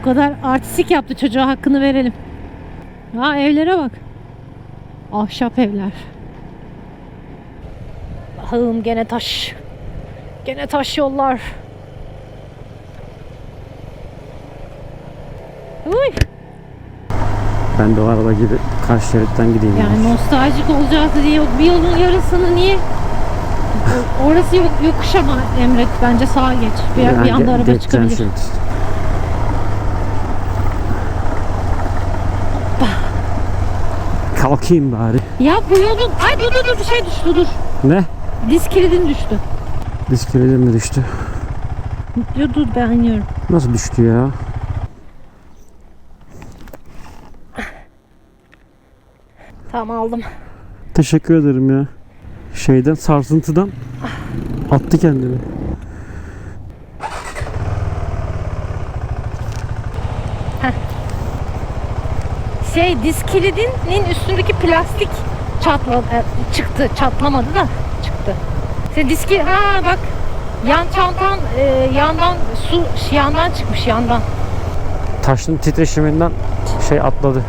o kadar artistik yaptı çocuğa hakkını verelim. Ha evlere bak. Ahşap evler. Ahım gene taş. Gene taş yollar. Uy. Ben de o araba gibi karşı şeritten gideyim. Yani nostaljik olacaktı diye bir yolun yarısını niye? Orası yok, yokuş ama Emre bence sağa geç. Bir, bir Yani anda araba çıkabilir. Kalkayım bari. Ya bu yolun... Ay dur dur dur bir şey düştü dur. Ne? Diz kilidin düştü. Bisikletim mi düştü? Dur dur ben iniyorum. Nasıl düştü ya? Tamam aldım. Teşekkür ederim ya. Şeyden sarsıntıdan attı kendini. Şey diz kilidinin üstündeki plastik çatla e, çıktı. Çatlamadı da çıktı. Sen diz kili- ha bak yan çantan e, yandan su yandan çıkmış yandan. Taşın titreşiminden şey atladı.